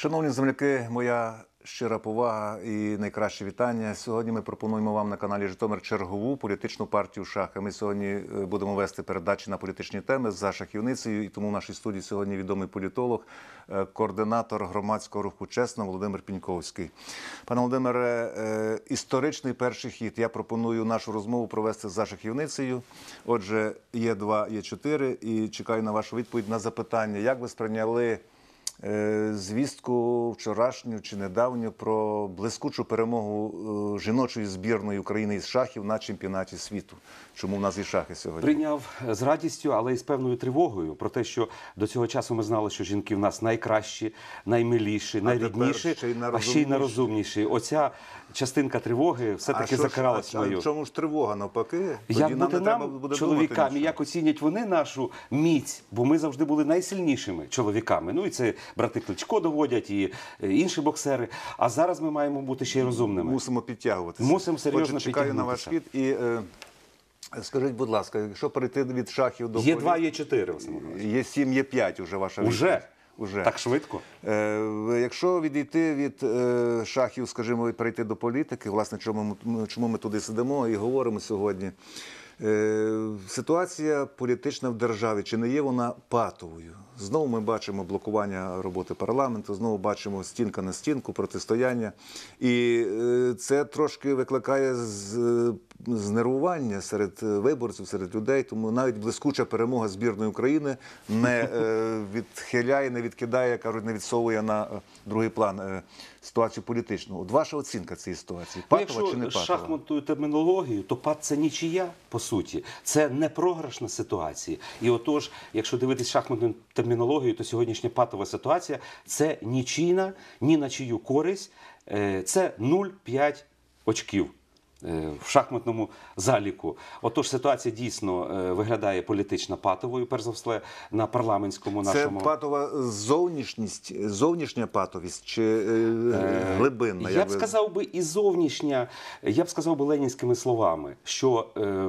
Шановні земляки, моя щира повага і найкраще вітання. Сьогодні ми пропонуємо вам на каналі Житомир чергову політичну партію Шаха. Ми сьогодні е, будемо вести передачі на політичні теми за шахівницею. І тому в нашій студії сьогодні відомий політолог, е, координатор громадського руху чесно Володимир Піньковський. Пане Володимире, е, історичний перший хід. Я пропоную нашу розмову провести за шахівницею. Отже, є два, є чотири, і чекаю на вашу відповідь на запитання, як ви сприйняли. Е, звістку вчорашню чи недавню про блискучу перемогу е, жіночої збірної України із шахів на чемпіонаті світу. Чому в нас і шахи сьогодні? Прийняв з радістю, але і з певною тривогою про те, що до цього часу ми знали, що жінки в нас найкращі, наймиліші, найрідніші, тепер ще й а ще й найрозумніші. Оця частинка тривоги все-таки що закралась мою. чому ж тривога навпаки? Як Тоді бути треба нам, буде чоловікам, думати як оцінять вони нашу міць, бо ми завжди були найсильнішими чоловіками. Ну і це брати Кличко доводять, і е, інші боксери. А зараз ми маємо бути ще й розумними. Мусимо підтягуватися. Мусимо серйозно Отже, чекаю на ваш хід. І е, скажіть, будь ласка, якщо перейти від шахів до Є два, є чотири. Є сім, є п'ять. Уже ваша Уже? відповідь. Уже. Так швидко. Е, Якщо відійти від е, шахів, скажімо, і перейти до політики, власне, чому ми, чому ми туди сидимо і говоримо сьогодні. Е, Ситуація політична в державі, чи не є вона патовою? Знову ми бачимо блокування роботи парламенту, знову бачимо стінка на стінку, протистояння. І е, це трошки викликає знервування серед е, виборців, серед людей. Тому навіть блискуча перемога збірної України не е, відхиляє, не відкидає, кажуть, не відсовує на е, другий план е, ситуацію політичну. От ваша оцінка цієї ситуації Ну, патова чи не Якщо патова? шахматною термінологією, то пат це нічия, по суті. Це не програшна ситуація. І отож, якщо дивитись шахматною термінологією, то сьогоднішня патова ситуація це нічийна, ні на чию користь. Е, Це 0,5 очків. Е, В шахматному заліку. Отож, ситуація дійсно е, виглядає політично патовою, перш за все, на парламентському Це нашому. патова зовнішність, зовнішня патовість чи е, глибинна? Я б сказав би і зовнішня, я б сказав би ленінськими словами, що е,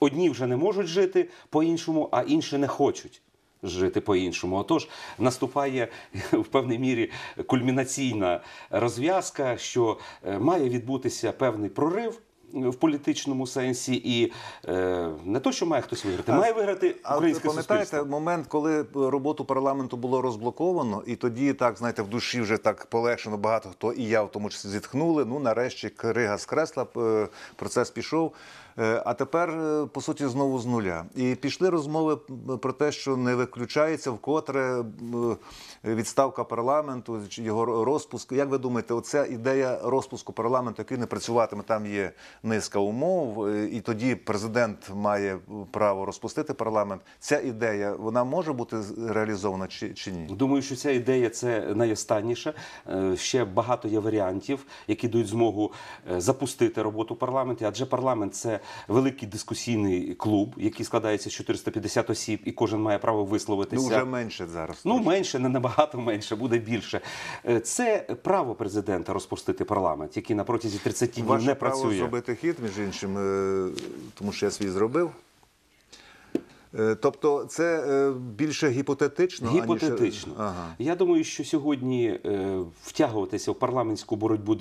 одні вже не можуть жити по-іншому, а інші не хочуть. Жити по-іншому. Отож, наступає в певній мірі кульмінаційна розв'язка, що має відбутися певний прорив в політичному сенсі, і е, не то, що має хтось виграти, має виграти українське пам'ятаєте момент, коли роботу парламенту було розблоковано, і тоді так знаєте, в душі вже так полегшено. Багато хто і я в тому числі зітхнули. Ну нарешті крига з кресла, е, процес пішов. Е, А тепер е, по суті знову з нуля. І пішли розмови про те, що не виключається вкотре відставка парламенту, його розпуск. Як ви думаєте, оця ідея розпуску парламенту, який не працюватиме, там є низка умов, і тоді президент має право розпустити парламент. Ця ідея вона може бути реалізована чи, чи ні? Думаю, що ця ідея це найостанніша. Е, Ще багато є варіантів, які дають змогу е, запустити роботу в парламенті. Адже парламент це великий дискусійний клуб, який складається з 450 осіб, і кожен має право висловитися. Ну вже менше зараз. Ну, менше, не набагато менше, буде більше. Е, Це право президента розпустити парламент, який на протязі 30 днів Ваше не право працює. зробити хід, між іншим, е, тому що я свій зробив. Е, Тобто це більше гіпотетично, Гіпотетично. аніж... Ага. Я думаю, що сьогодні втягуватися в парламентську боротьбу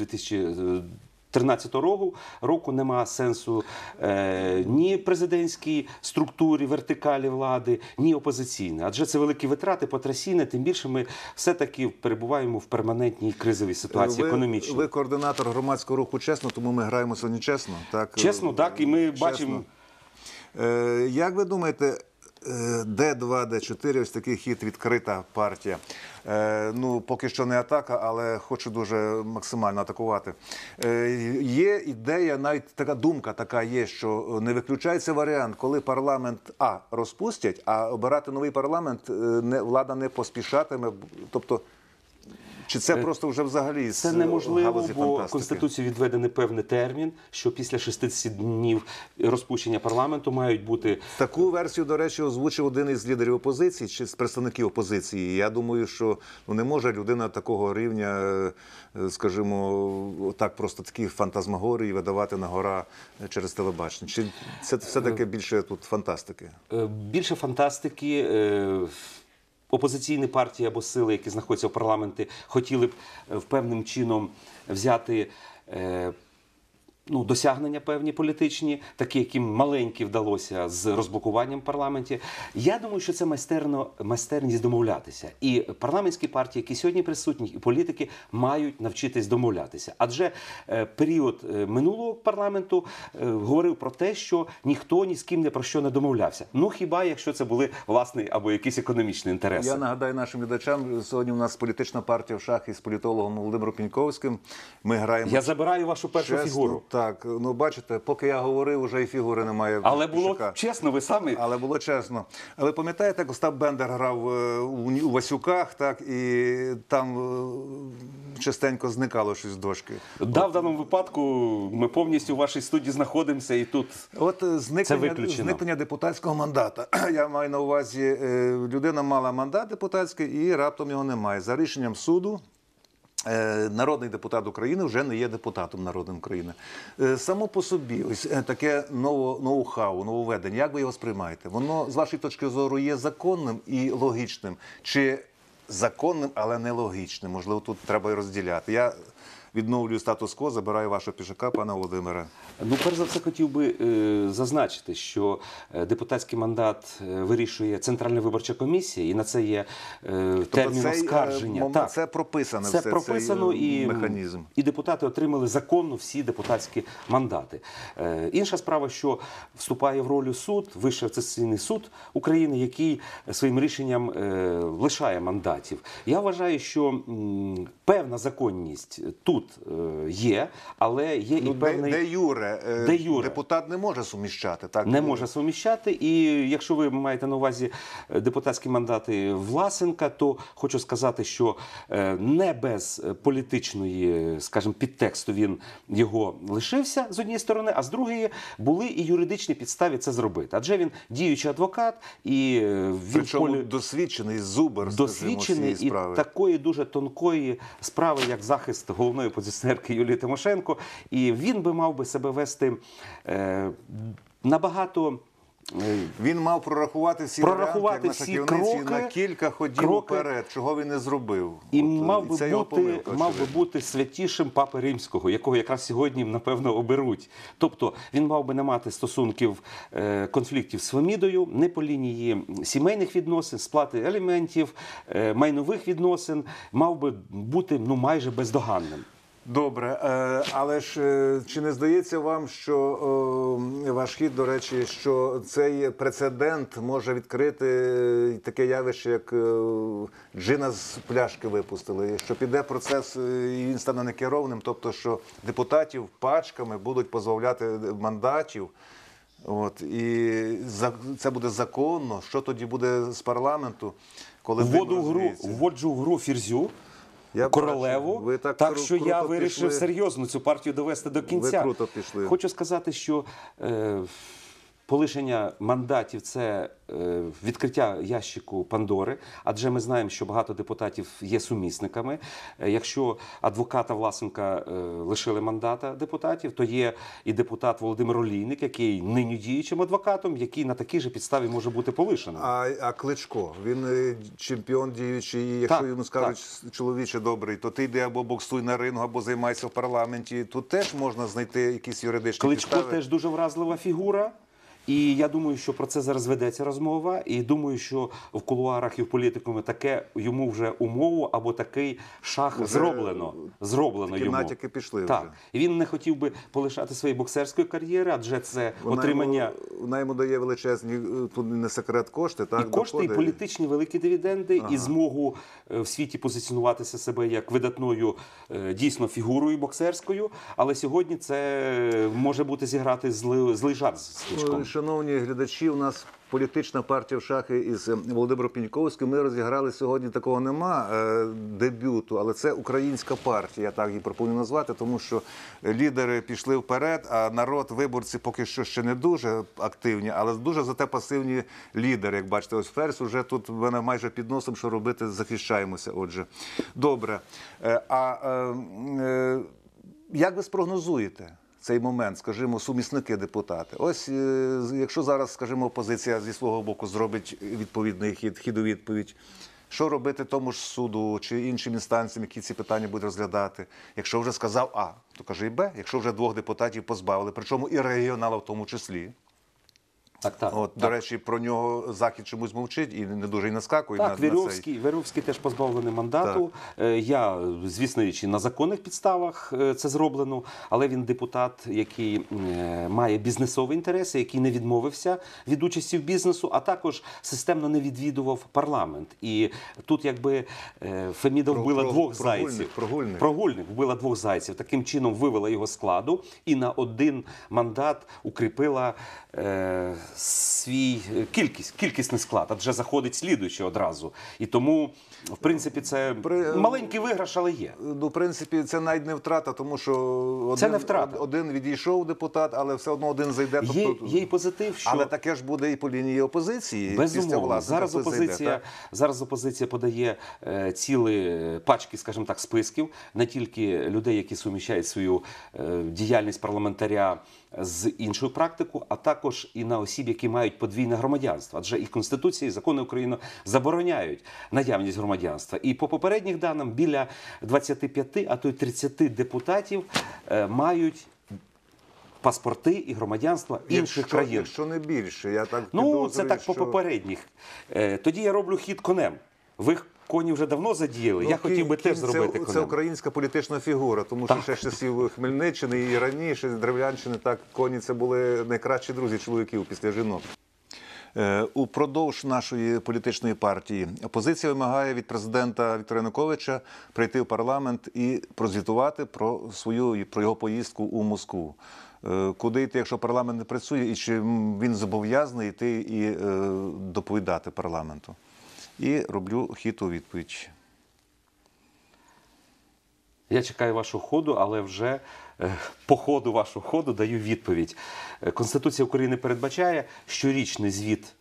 2013 року, року нема сенсу е, ні президентській структурі, вертикалі влади, ні опозиційної. Адже це великі витрати, потрясіння, тим більше ми все-таки перебуваємо в перманентній кризовій ситуації ви, економічній. Ви координатор громадського руху чесно, тому ми граємо сьогодні чесно. Так, Чесно, так, і ми Чесно. бачимо. Е, Як ви думаєте, Д2, Д4, ось такий хід відкрита партія. Е, Ну, поки що не атака, але хочу дуже максимально атакувати. Е, Є ідея, навіть така думка така є, що не виключається варіант, коли парламент А розпустять, а обирати новий парламент е, не, влада не поспішатиме. Тобто, чи це просто вже взагалі з Це неможливо, бо? Конституції відведений певний термін, що після 60 днів розпущення парламенту мають бути Таку версію, до речі, озвучив один із лідерів опозиції чи з представників опозиції. Я думаю, що ну, не може людина такого рівня, е, скажімо, так просто такі фантазмагорії видавати на гора через телебачення. Чи це все таки більше тут фантастики? Е, Більше фантастики. Е, опозиційні партії або сили, які знаходяться в парламенті, хотіли б е, певним чином взяти. Ну, досягнення певні політичні, такі, яким маленькі вдалося з розблокуванням в парламенті. Я думаю, що це майстерно, майстерність домовлятися. І парламентські партії, які сьогодні присутні, і політики мають навчитись домовлятися. Адже е, період е, минулого парламенту е, говорив про те, що ніхто ні з ким не про що не домовлявся. Ну хіба якщо це були власні або якісь економічні інтереси? Я нагадаю нашим глядачам, сьогодні у нас політична партія в шахі з політологом Володимиром Піньковським. Ми граємо. Я забираю вашу першу чесно. фігуру. Так, ну бачите, поки я говорив, вже і фігури немає. Але було Пішака. чесно, ви самі Але було чесно. А ви пам'ятаєте, як Остап Бендер грав е, у, Васюках, так і там е, частенько зникало щось з дошки. Да, в даному випадку ми повністю в вашій студії знаходимося і тут. От е, зникнення, зникнення депутатського мандата. Я маю на увазі, людина мала мандат депутатський і раптом його немає. За рішенням суду. Е, Народний депутат України вже не є депутатом народним України. Е, Само по собі, ось е, таке ноу-хау, нововведення. Як ви його сприймаєте? Воно з вашої точки зору є законним і логічним, чи законним, але не логічним? Можливо, тут треба і розділяти. Я відновлюю статус-кво, забираю вашого пішака, пана Володимира. Ну, перш за все, хотів би е, зазначити, що е, депутатський мандат е, вирішує Центральна виборча комісія, і на це є е, термін оскарження. мом- так. це прописано Це все, прописано цей, і механізм. І депутати отримали законно всі депутатські мандати. Е, інша справа, що вступає в роль суд, Вищий Касаційний суд України, який своїм рішенням е, лишає мандатів. Я вважаю, що м, певна законність тут е, є, але є і Ну, де, певний де юре, е, Де юре. депутат не може суміщати. Так не може суміщати. І якщо ви маєте на увазі е, депутатські мандати Власенка, то хочу сказати, що не без політичної, скажімо, підтексту він його лишився з однієї сторони, а з другої були і юридичні підстави це зробити. Адже він діючий адвокат, і він Причому полі- досвідчений зубр досвідчений цієї і такої дуже тонкої справи, як захист головної позиціонерки Юлії Тимошенко. І він би мав би себе вести е, набагато. е, Він мав прорахувати всі Прорахувати варіанти, всі кроки, на кілька ходів кроки. вперед, чого він не зробив. І От, мав би бути, помилка, мав би бути святішим папи римського, якого якраз сьогодні напевно оберуть. Тобто він мав би не мати стосунків е, конфліктів з Фемідою, не по лінії сімейних відносин, сплати аліментів, е, майнових відносин, мав би бути ну майже бездоганним. Добре, е, але ж е, чи не здається вам, що е, ваш хід, до речі, що цей прецедент може відкрити таке явище, як джина з пляшки випустили, що піде процес і він стане некерованим, тобто що депутатів пачками будуть позбавляти мандатів. От і це буде законно. Що тоді буде з парламенту, коли Вводу в гру, вводжу в гру фірзю. Я Королеву, бачу, ви так так кру- що я вирішив пішли. серйозно цю партію довести до кінця. круто пішли. Хочу сказати, що е, полишення мандатів це е, відкриття ящику Пандори, адже ми знаємо, що багато депутатів є сумісниками. Е, якщо адвоката Власенка е, лишили мандата депутатів, то є і депутат Володимир Олійник, який нині діючим адвокатом, який на такій же підставі може бути полишеним. А, а Кличко, він чемпіон діючий, якщо Так, йому скажуть, чоловіче добрий, то ти йди або боксуй на рингу, або займайся в парламенті. Тут теж можна знайти якісь юридичні Кличко підстави. теж дуже вразлива фігура. І я думаю, що про це зараз ведеться розмова. І думаю, що в кулуарах і в політикумі таке йому вже умову або такий шах Уже зроблено. Зроблено такі йому. натяки пішли Так. вже. І він не хотів би полишати своєї боксерської кар'єри, адже це Вона отримання. йому, вона йому дає величезні, е, тут не секрет кошти, так, І кошти, і політичні великі дивіденди, і змогу е, в світі позиціонуватися себе як видатною е, дійсно фігурою боксерською. Але сьогодні це може бути зіграти злий, злий жарт з Кличком. Шановні глядачі, у нас політична партія в шахи із е, Володимиром Піньковським. Ми розіграли сьогодні такого нема е, дебюту, але це українська партія. Я так її пропоную назвати, тому що лідери пішли вперед, а народ, виборці поки що ще не дуже активні, але дуже зате пасивні лідери. Як бачите, ось Ферзь уже тут мене майже під носом, що робити, захищаємося. Отже, добре. Е, А як ви спрогнозуєте? Цей момент, скажімо, сумісники депутати. Ось е, якщо зараз, скажімо, опозиція зі свого боку зробить відповідний хід, хід у відповідь, Що робити тому ж суду чи іншим інстанціям, які ці питання будуть розглядати? Якщо вже сказав А, то каже і Б. Якщо вже двох депутатів позбавили, причому і регіонала в тому числі. Так, так. От, так. до речі, про нього захід чомусь мовчить і не дуже й наскакує Так, на, на цей. Вірьовський, Вірьовський теж позбавлений мандату. Е, Я, звісно, на законних підставах е, це зроблено, але він депутат, який е, має бізнесові інтереси, який не відмовився від участі в бізнесу, а також системно не відвідував парламент. І тут, якби Феміда Про- вбила про- двох прогульник, зайців. прогульник. Прогульник вбила двох зайців. Таким чином вивела його складу і на один мандат укріпила е, свій е, кількість, кількісний склад, адже заходить слідуючий одразу. І тому, в принципі, це При- маленький виграш, але є. Ну, в принципі, це навіть не втрата, тому що один, не втрата. один відійшов депутат, але все одно один зайде. Тобто- є й позитив, що Але таке ж буде і по лінії опозиції. Безумовно, зараз опозиція, зайде, зараз опозиція подає е, цілі пачки, скажімо так, списків не тільки людей, які суміщають свою е, діяльність парламентаря з іншою практикою, а також і на осіб, які мають подвійне громадянство. Адже і Конституція, і закони України забороняють наявність громадянства. І по попередніх даним біля 25, а то й 30 депутатів е, мають паспорти і громадянства інших якщо, країн. Якщо не більше, я так Ну, це так по попередніх. Е, Тоді я роблю хід конем. Ви коні вже давно задіяли. Ну, я хотів би теж зробити конем. Це українська політична фігура, тому що Так. ще часів Хмельниччини і раніше, з Древлянщини, так коні це були найкращі друзі чоловіків після жінок. Е, Упродовж нашої політичної партії опозиція вимагає від президента Віктора Януковича прийти в парламент і прозвітувати про свою про його поїздку у Москву. Е, Куди йти, якщо парламент не працює, і чи він зобов'язаний йти і е, доповідати парламенту? І роблю хід відповідь. Я чекаю вашого ходу, але вже е, по ходу вашого ходу даю відповідь. Е, Конституція України передбачає щорічний звіт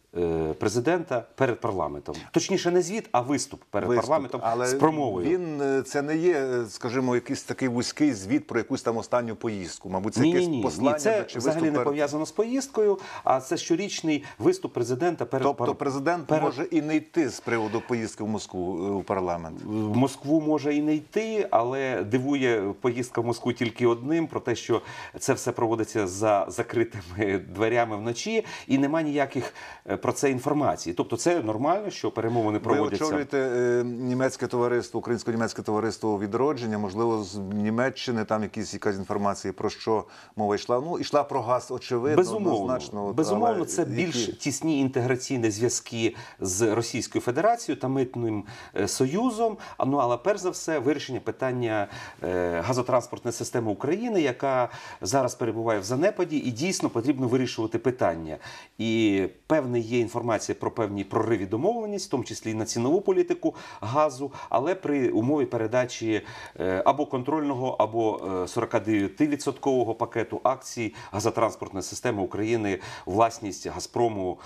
президента перед парламентом. Точніше, не звіт, а виступ перед виступ. парламентом але з промовою. Він е, це не є, е, скажімо, якийсь такий вузький звіт про якусь там останню поїздку. Мабуть, це Ні, якесь ні, послання ні. Це чи взагалі виступ не пов'язано з поїздкою, а це щорічний виступ президента перед Тобто пар- президент перед- може і не йти з приводу поїздки в Москву е, у парламент. В Москву може і не йти, але дивує поїздка в Москву тільки одним: про те, що це все проводиться за закритими дверями вночі, і нема ніяких е, про це інформації. Тобто, це нормально, що перемовини Ви очолюєте е, німецьке товариство, українсько-німецьке товариство відродження. Можливо, з Німеччини там якісь якась інформація про що мова йшла. Ну йшла про газ, очевидно, Безумовно, однозначно. безумовно, але це які- більш тісні інтеграційні зв'язки з Російською Федерацією та митним е, союзом. А ну але перш за все вирішення питання е, газотранспортної системи України, яка зараз перебуває в занепаді, і дійсно потрібно вирішувати питання. І певна є інформація про певні прориві домовленість, в тому числі і на цінову політику газу, але при умові передачі е, або контрольного, або е, 49% пакету акцій газотранспортної системи України власність Газпрому,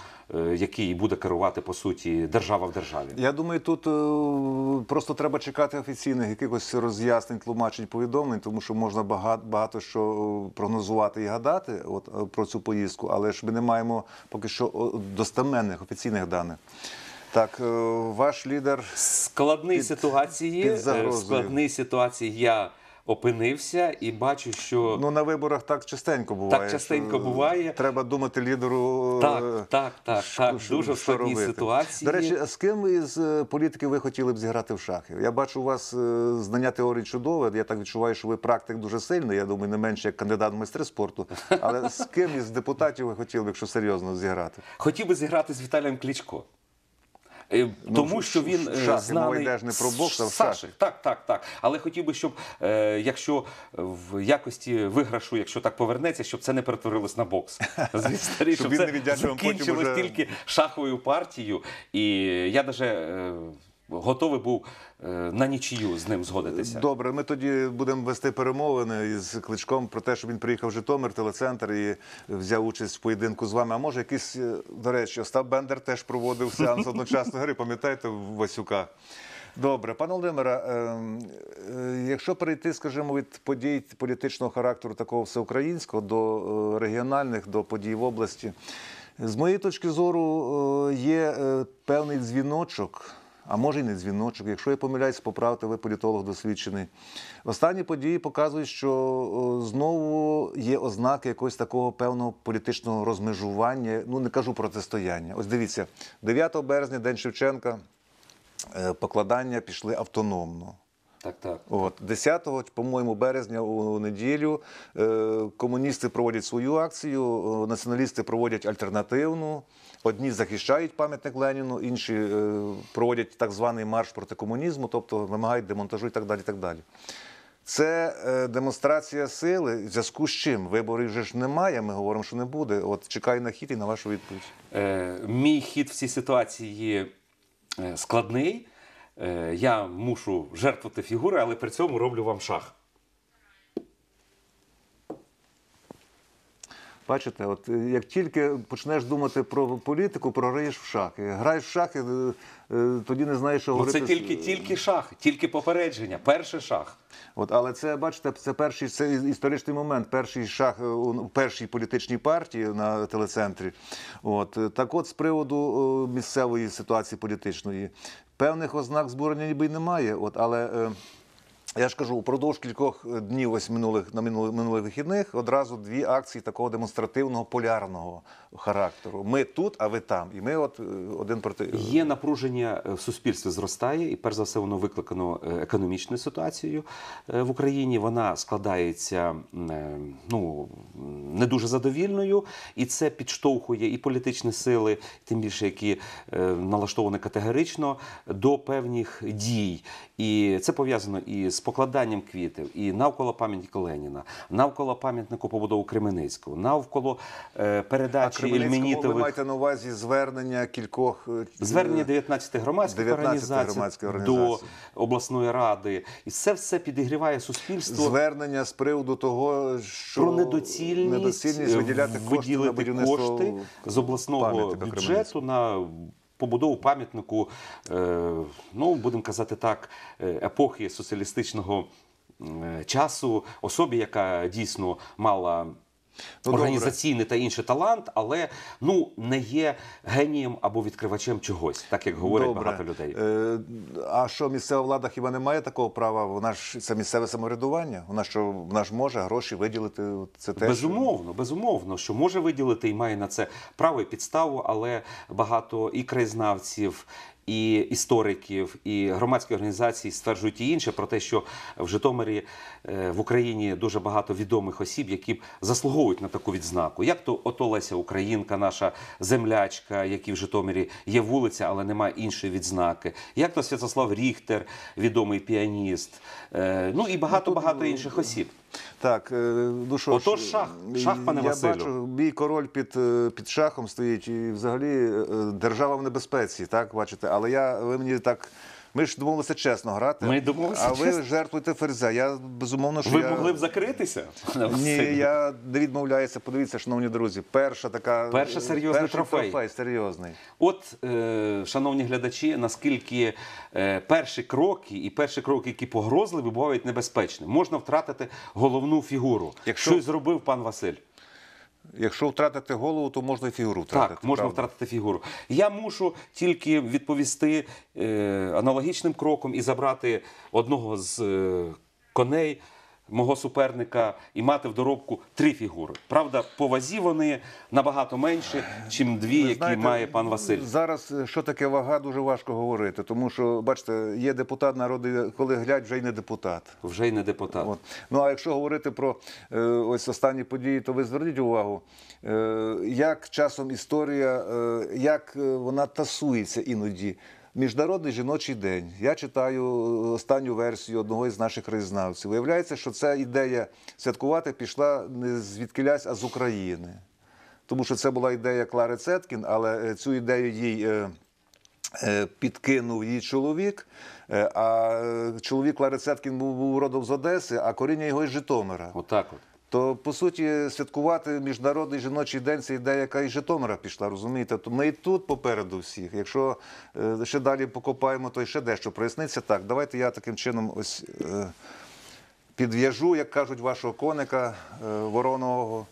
який буде керувати по суті держава в державі. Я думаю, тут е, просто треба чекати офіційних якихось роз'яснень, тлумачень, повідомлень, тому що можна багато, багато що е, прогнозувати і гадати от, е, про цю поїздку, але ж ми не маємо поки що достеменних офіційних даних. Так, е, ваш лідер Складні Під- ситуації, під е, складні ситуації я опинився і бачу, що ну на виборах так частенько буває. Так частенько що буває. Треба думати лідеру. так, так, так, так, що- дуже складні ситуації. До речі, а з ким із е, політиків ви хотіли б зіграти в шахи? Я бачу у вас е, знання теорії чудове. Я так відчуваю, що ви практик дуже сильний. Я думаю, не менше як кандидат в майстри спорту. Але з ким із депутатів ви хотіли б, якщо серйозно зіграти? Хотів би зіграти з Віталієм Кличко. Е, Тому що він е, шахи, мова знаний... йде ж не про бокс, а в Саші. Так, так, так. Але хотів би, щоб е, якщо в якості виграшу, якщо так повернеться, щоб це не перетворилось на бокс. Звісно, Щоб він не віддячував потім закінчилось тільки шаховою партією. І я навіть готовий був е, на нічию з ним згодитися. Добре, ми тоді будемо вести перемовини із кличком про те, що він приїхав в Житомир, телецентр і взяв участь в поєдинку з вами. А може, якийсь, е, до речі, Остап Бендер теж проводив сеанс одночасної гри, пам'ятаєте, в Васюка. Добре, пане Володимире, е, якщо перейти, скажімо, від подій політичного характеру такого всеукраїнського до регіональних, до подій в області, з моєї точки зору, є певний дзвіночок, а може й не дзвіночок. Якщо я помиляюсь, поправте, ви політолог досвідчений. Останні події показують, що знову є ознаки якогось такого певного політичного розмежування. Ну не кажу протистояння. Ось дивіться, 9 березня, День Шевченка, е, покладання пішли автономно. Так, так. От 10, по-моєму, березня у неділю е, комуністи проводять свою акцію, е, націоналісти проводять альтернативну. Одні захищають пам'ятник Леніну, інші е, проводять так званий марш проти комунізму, тобто вимагають демонтажу і так далі. Так далі. Це е, демонстрація сили. В зв'язку з чим виборів вже ж немає. Ми говоримо, що не буде. От чекаю на хід і на вашу відповідь. Е, мій хід в цій ситуації е, складний. Е, я мушу жертвувати фігури, але при цьому роблю вам шах. Бачите, от е, як тільки почнеш думати про політику, програєш в шахи. Граєш в шахи, е, е, тоді не знаєш, що говорити. це тільки, тільки шах, тільки попередження, перший шах. От, але це, бачите, це перший це історичний момент, перший шах у першій політичній партії на телецентрі. От, так от, з приводу місцевої ситуації політичної, певних ознак збурення ніби й немає. От, але я ж кажу, упродовж кількох днів ось минулих на минулих, минулих вихідних одразу дві акції такого демонстративного полярного характеру. Ми тут, а ви там. І ми от е, один проти Є напруження е, в суспільстві зростає, і перш за все воно викликано е, економічною ситуацією е, в Україні. Вона складається е, ну не дуже задовільною, і це підштовхує і політичні сили, тим більше які е, налаштовані категорично до певних дій. І це пов'язано і з покладанням квітів, і навколо пам'ятника Леніна, навколо пам'ятнику побудову Кременецького, навколо е, передачі Кременецькому ви маєте на увазі звернення кількох е, Звернення 19 громадських 19 організацій, громадських до обласної ради, і це все підігріває суспільство. звернення з приводу того, що Про недоцільність, недоцільність виділяти кошти на будівництво кошти з обласного бюджету на побудову пам'ятнику, е, ну будемо казати так, е, епохи соціалістичного е, часу, особі, яка дійсно мала. Ну, Організаційний та інший талант, але ну не є генієм або відкривачем чогось, так як говорять Добре. багато людей. Е, а що місцева влада хіба не має такого права? Вона ж це місцеве самоврядування. Вона що вона ж може гроші виділити. Це теж Безумовно, безумовно, що може виділити і має на це право і підставу, але багато і краєзнавців. І істориків, і громадські організації стверджують і інше про те, що в Житомирі е, в Україні дуже багато відомих осіб, які заслуговують на таку відзнаку. Як то ото Леся Українка, наша землячка, якій в Житомирі є вулиця, але немає іншої відзнаки. Як то Святослав Ріхтер, відомий піаніст. Е, Ну і багато багато інших осіб. Так, е, ну що Отож шах. Шах, пане я Василю. бачу, мій король під, е, під шахом стоїть, і взагалі е, держава в небезпеці, так бачите. Але я ви мені так. Ми ж домовилися чесно грати. Ми домовилися а ви чесно. жертвуєте ферзя. Я безумовно, що Ви я... могли б закритися? Ні, я не відмовляюся. Подивіться, шановні друзі. Перша така Перша серйозний перший трофей. трофей серйозний. От, е, шановні глядачі, наскільки е, перші кроки і перші кроки, які погрозливі, бувають небезпечними. Можна втратити головну фігуру. Якщо- Що зробив пан Василь. Якщо втратити голову, то можна і фігуру втратити. Так, можна правда? втратити фігуру. Я мушу тільки відповісти е, аналогічним кроком і забрати одного з е, коней мого суперника і мати в доробку три фігури. Правда, по вазі вони набагато менші, чим дві, Ви які знаєте, має пан Василь. Зараз е, що таке вага, дуже важко говорити, тому що, бачите, є депутат народу, коли глядь, вже й не депутат. Вже й не депутат. От. Ну а якщо говорити про е, ось останні події, то ви зверніть увагу, е, як часом історія, е, як е, вона тасується іноді. Міжнародний жіночий день. Я читаю е, останню версію одного із наших краєзнавців. Виявляється, що ця ідея святкувати пішла не звідкилясь, а з України. Тому що це була ідея Клари Цеткін, але е, цю ідею їй. е, Підкинув її чоловік, а чоловік Лари Цеткін був родом з Одеси, а коріння його із Житомира. Отак от. То по суті святкувати міжнародний жіночий день це ідея, яка із Житомира пішла, розумієте? То ми і тут попереду всіх. Якщо е, ще далі покопаємо, то ще дещо проясниться. Так, давайте я таким чином ось е, підв'яжу, як кажуть, вашого коника е, вороного.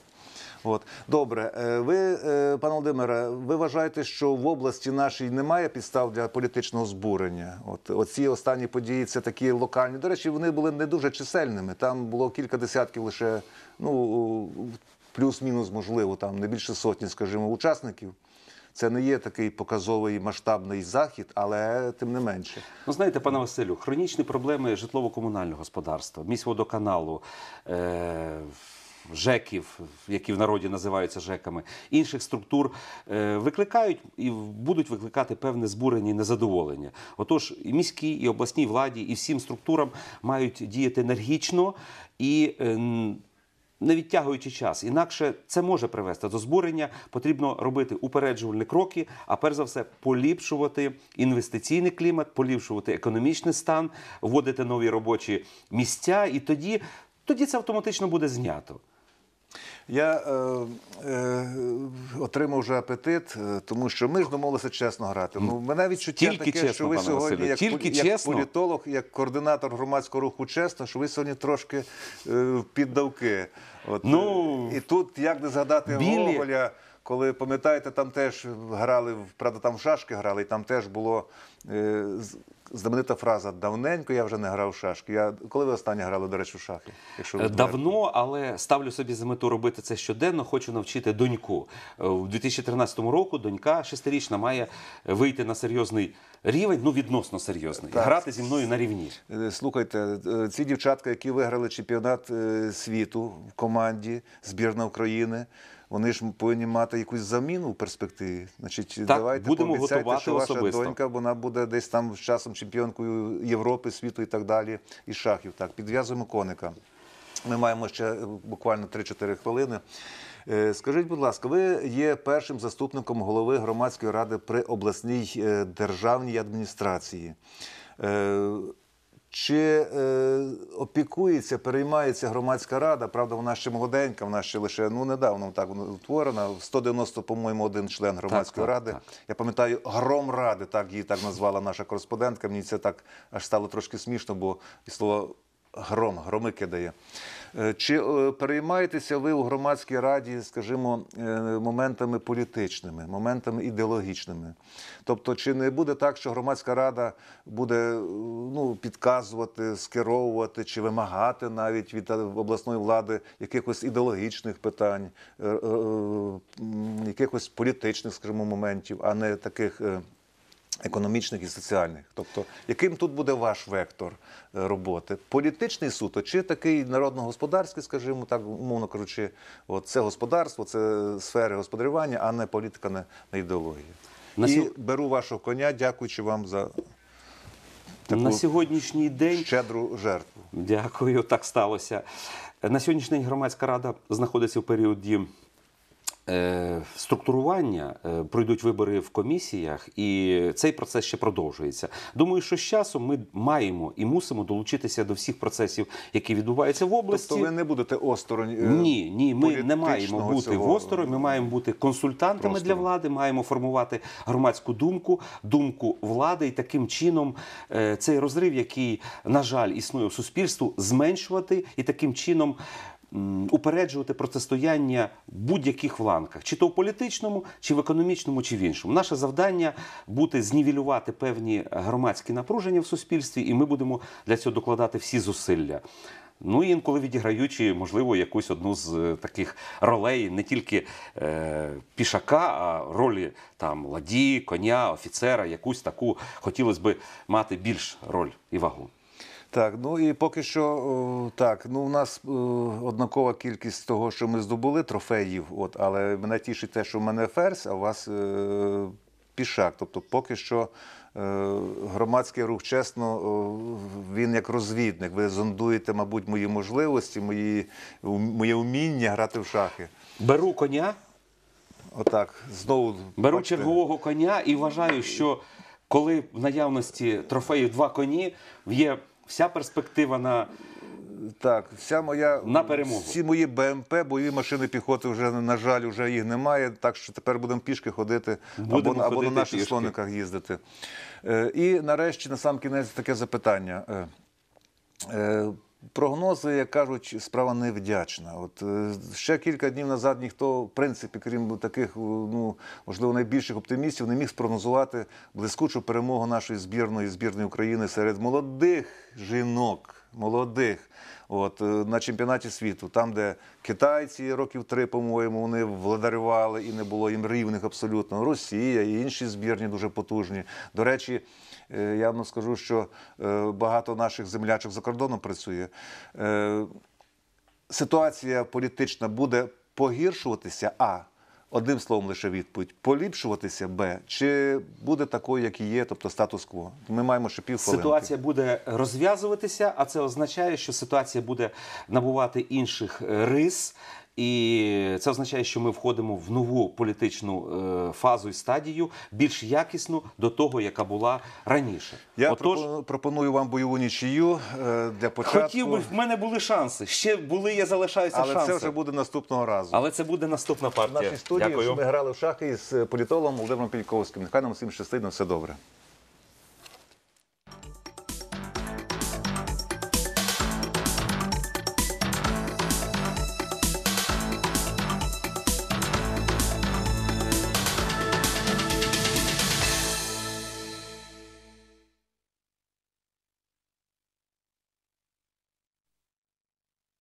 От добре, Е, ви, е, пане Володимире, ви вважаєте, що в області нашій немає підстав для політичного збурення? От оці останні події це такі локальні. До речі, вони були не дуже чисельними. Там було кілька десятків лише, ну плюс-мінус, можливо, там не більше сотні, скажімо, учасників. Це не є такий показовий масштабний захід, але тим не менше. Ну, знаєте, пане Василю, хронічні проблеми житлово-комунального господарства, міськводоканалу, е- ЖЕКів, які в народі називаються ЖЕКами, інших структур е- викликають і будуть викликати певне збурення і незадоволення. Отож, і міській, і обласній владі, і всім структурам мають діяти енергічно і. е, не відтягуючи час. Інакше це може привести до збурення. Потрібно робити упереджувальні кроки, а перш за все поліпшувати інвестиційний клімат, поліпшувати економічний стан, вводити нові робочі місця, і тоді, тоді це автоматично буде знято. Я е, е, отримав вже апетит, е, тому що ми ж домовилися чесно грати. Ну, мене відчуття Тільки таке, чесно, що ви пане сьогодні, Василю, як, тільки як чесно. політолог, як координатор громадського руху чесно, що ви сьогодні трошки е, піддавки. От, Ну, е, і тут як не згадати білі- Гоголя, коли пам'ятаєте, там теж грали, правда, там в шашки грали, і там теж було знаменита фраза Давненько я вже не грав в шашки. Я коли ви останнє грали, до речі, в шахи? Якщо ви Е. Давно, але ставлю собі за мету робити це щоденно. Хочу навчити доньку. Е, У 2013 року донька шестирічна має вийти на серйозний рівень, ну відносно серйозний, Так. грати зі мною на рівні. Е, Слухайте, е, ці дівчатка, які виграли чемпіонат е, світу в команді, збірна України, вони ж повинні мати якусь заміну в перспективі. Значить, давайте будемо пообіцяйте, готувати що ваша особисто. донька вона буде десь там з часом чемпіонкою Європи, світу і так далі, і шахів. Так, підв'язуємо коника. Ми маємо ще е, буквально 3-4 хвилини. Е, Скажіть, будь ласка, ви є першим заступником голови громадської ради при обласній е, державній адміністрації. Чи е, опікується, переймається громадська рада? Правда, вона ще молоденька, вона ще лише ну недавно так утворена. 190, по-моєму, один член громадської так, ради. так. Я пам'ятаю, гром ради так її так назвала наша кореспондентка. Мені це так аж стало трошки смішно, бо і слово гром, громи кидає. Е, Чи е, переймаєтеся ви у громадській раді, скажімо, е, моментами політичними, моментами ідеологічними? Тобто, чи не буде так, що громадська рада буде ну, підказувати, скеровувати чи вимагати навіть від обласної влади якихось ідеологічних питань, якихось політичних, скажімо, моментів, а не таких. Економічних і соціальних, тобто, яким тут буде ваш вектор е, роботи? Політичний суто чи такий народно-господарський, скажімо так, умовно кажучи, от це господарство, це сфери господарювання, а не політика, не, не ідеологія. На і сьо- беру вашого коня, дякуючи вам за таку На сьогоднішній день щедру жертву. Дякую, так сталося. На сьогоднішній день громадська рада знаходиться в періоді структурування. Е, Пройдуть вибори в комісіях, і цей процес ще продовжується. Думаю, що з часом ми маємо і мусимо долучитися до всіх процесів, які відбуваються в області. Тобто ви не будете осторонь. е, Ні, ні, ми не маємо бути цього в осторонь, Ми маємо бути консультантами простору. для влади, маємо формувати громадську думку, думку влади, і таким чином е, цей розрив, який на жаль існує у суспільству, зменшувати і таким чином. Упереджувати протистояння в будь-яких ланках, чи то в політичному, чи в економічному, чи в іншому. Наше завдання бути знівелювати певні громадські напруження в суспільстві, і ми будемо для цього докладати всі зусилля. Ну і інколи відіграючи, можливо, якусь одну з е, таких ролей, не тільки е, пішака, а ролі там ладі, коня, офіцера, якусь таку хотілося б мати більш роль і вагу. Так, ну і поки що так. Ну, у нас однакова кількість того, що ми здобули трофеїв. От, але мене тішить те, що в мене ферзь, а у вас е, пішак. Тобто, поки що е, громадський рух, чесно, о, він як розвідник. Ви зондуєте, мабуть, мої можливості, мої, моє вміння грати в шахи. Беру коня, Отак, знову беру бачите, чергового коня і вважаю, що коли в наявності трофеїв два коні, є вся перспектива на Так, вся моя На перемогу. Всі мої БМП, бойові машини піхоти вже на жаль, вже їх немає. Так що тепер будемо пішки ходити Будемо або, або на наших пішки. слониках їздити. Е, і нарешті, на сам кінець, таке запитання. Е, е, Прогнози, як кажуть, справа невдячна. От е, ще кілька днів назад ніхто, в принципі, крім таких, ну можливо, найбільших оптимістів, не міг спрогнозувати блискучу перемогу нашої збірної збірної України серед молодих жінок, молодих. От е, на чемпіонаті світу, там, де китайці років три, по-моєму, вони владарювали і не було їм рівних абсолютно. Росія і інші збірні дуже потужні. До речі, е, я вам скажу, що е, багато наших землячок за кордоном працює. Е, Ситуація політична буде погіршуватися, а одним словом лише відповідь поліпшуватися, б чи буде такою, як і є, тобто статус-кво. Ми маємо ще півхвилинки. Ситуація буде розв'язуватися, а це означає, що ситуація буде набувати інших е, рис. І це означає, що ми входимо в нову політичну е, фазу і стадію, більш якісну до того, яка була раніше. Я Отож, пропоную, вам бойову нічию е, для початку. хотів би, в мене були шанси. Ще були, я залишаюся але шанси. це вже буде наступного разу. Але це буде наступна В нашій студії Дякую. ми грали в шахи із політологом Володимиром Пільковським. Нехай нам всім щастить, на все добре.